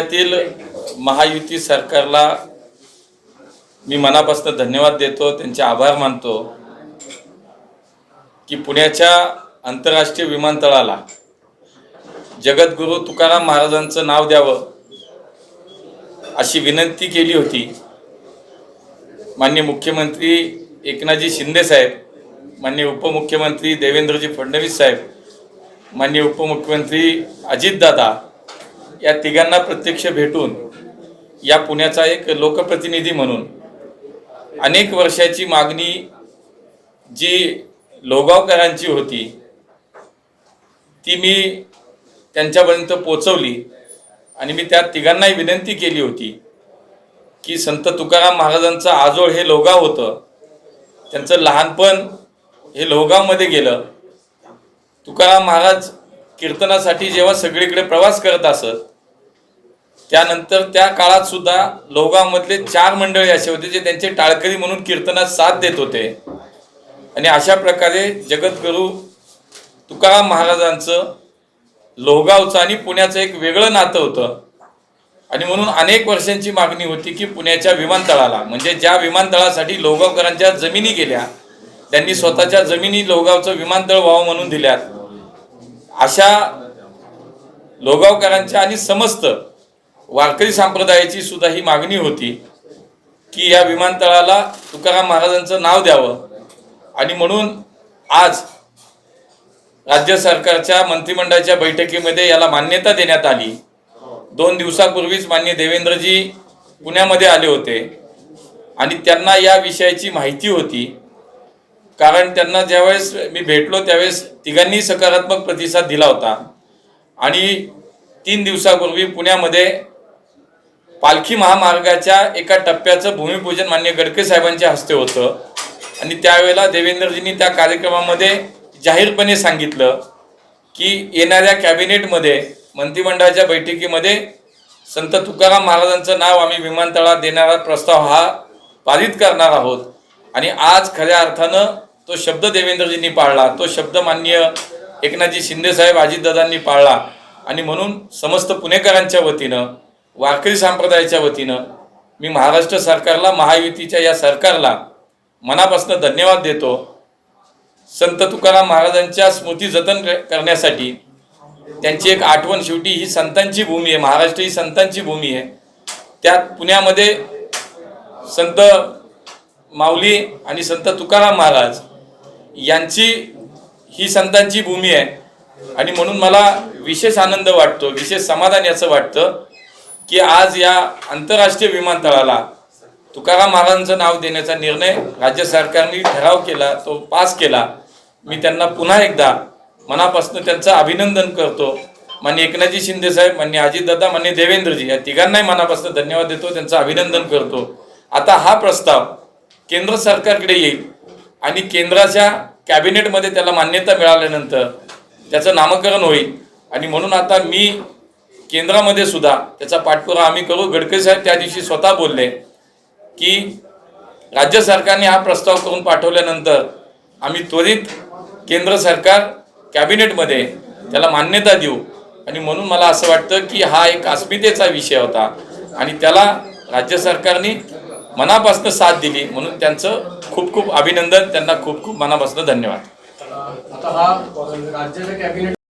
पुण्यातील महायुती सरकारला मी मनापासून धन्यवाद देतो त्यांचे आभार मानतो की पुण्याच्या आंतरराष्ट्रीय विमानतळाला जगद्गुरू तुकाराम महाराजांचं नाव द्यावं अशी विनंती केली होती. माननीय मुख्यमंत्री एकनाथजी शिंदे साहेब माननीय उपमुख्यमंत्री देवेंद्रजी फडणवीस साहेब माननीय उपमुख्यमंत्री अजितदादा या तिघांना प्रत्यक्ष भेटून या पुण्याचा एक लोकप्रतिनिधी म्हणून अनेक वर्षाची मागणी जी लोगावकरांची होती ती मी त्यांच्यापर्यंत पोचवली आणि मी त्या तिघांनाही विनंती केली होती की संत तुकाराम महाराजांचं आजोळ हे लोगाव होतं. त्यांचं लहानपण हे लोगावमध्ये गेलं. तुकाराम महाराज कीर्तनासाठी जेव्हा सगळीकडे प्रवास करत असत त्यानंतर त्या काळात सुद्धा लोगामधले चार मंडळी असे होते जे त्यांचे टाळकरी म्हणून कीर्तनात साथ देत होते. आणि अशा प्रकारे जगद्गुरू तुकाराम महाराजांचं लोहगावचं आणि पुण्याचं एक वेगळं नातं होतं. आणि म्हणून अनेक वर्षांची मागणी होती की पुण्याच्या विमानतळाला म्हणजे ज्या विमानतळासाठी लोहगावकरांच्या जमिनी गेल्या त्यांनी स्वतःच्या जमिनी लोहगावचं विमानतळ व्हावं म्हणून दिल्यात. अशा लोगावकरांच्या आणि समस्त वारकरी संप्रदायाची सुद्धा ही मागणी होती की या विमानतळाला तुकाराम महाराजांचं नाव द्यावं. आणि म्हणून आज राज्य सरकारच्या मंत्रिमंडळाच्या बैठकीमध्ये याला मान्यता देण्यात आली. दोन दिवसापूर्वीच मान्य देवेंद्रजी पुण्यामध्ये आले होते. आणि त्यांना या विषयाची माहिती होती. कारण त्यांना ज्यावेळेस मी भेटलो त्यावेळेस तिघांनी सकारात्मक प्रतिसाद दिला होता. आणि तीन दिवसापूर्वी पुण्यामध्ये पालखी महामार्गाच्या एका टप्प्याचं भूमिपूजन मान्य गडके साहेबांच्या हस्ते होतं. आणि त्यावेळेला देवेंद्रजींनी त्या कार्यक्रमामध्ये जाहीरपणे सांगितलं की येणाऱ्या कॅबिनेटमध्ये मंत्रिमंडळाच्या बैठकीमध्ये संत तुकाराम महाराजांचं नाव आम्ही विमानतळात देणारा प्रस्ताव हा पारित करणार आहोत. आणि आज खऱ्या अर्थानं तो शब्द देवेंद्रजींनी पाळला. तो शब्द मान्य एकनाथजी शिंदेसाहेब अजितदादांनी पाळला. आणि म्हणून समस्त पुणेकरांच्या वतीनं वारकरी संप्रदायाच्या वतीनं मी महाराष्ट्र सरकारला महायुतीच्या या सरकारला मनापासून धन्यवाद देतो. संत तुकाराम महाराजांच्या स्मृती जतन करण्यासाठी त्यांची एक आठवण शेवटी ही संतांची भूमी आहे. महाराष्ट्र ही संतांची भूमी आहे. त्यात पुण्यामध्ये संत माऊली आणि संत तुकाराम महाराज यांची ही संतांची भूमी आहे. आणि म्हणून मला विशेष आनंद वाटतो विशेष समाधान याचं वाटतं. की आज या आंतरराष्ट्रीय विमानतळाला तुकाराम महाराजांचं नाव देण्याचा निर्णय राज्य सरकारने ठराव केला तो पास केला. मी त्यांना पुन्हा एकदा मनापासून त्यांचं अभिनंदन करतो. मान्य एकनाथजी शिंदे साहेब मान्य अजितदादा मान्य देवेंद्रजी या तिघांनाही मनापासून धन्यवाद देतो त्यांचं अभिनंदन करतो. आता हा प्रस्ताव केंद्र सरकारकडे येईल आणि केंद्राच्या कॅबिनेटमध्ये त्याला मान्यता मिळाल्यानंतर त्याचं नामकरण होईल. आणि म्हणून आता मी केंद्रामध्ये सुद्धा त्याचा पाठपुरावा आम्ही करू. गडकरी साहेब त्या दिवशी स्वतः बोलले की राज्य सरकारने हा प्रस्ताव करून पाठवल्यानंतर आम्ही त्वरित केंद्र सरकार कॅबिनेटमध्ये त्याला मान्यता देऊ. आणि म्हणून मला असं वाटतं की हा एक अस्मितेचा विषय होता. आणि त्याला राज्य सरकारने मनापासून साथ दिली. म्हणून त्यांचं खूप खूप अभिनंदन. त्यांना खूप खूप मनापासून धन्यवाद. आता हा राज्याच्या कॅबिनेट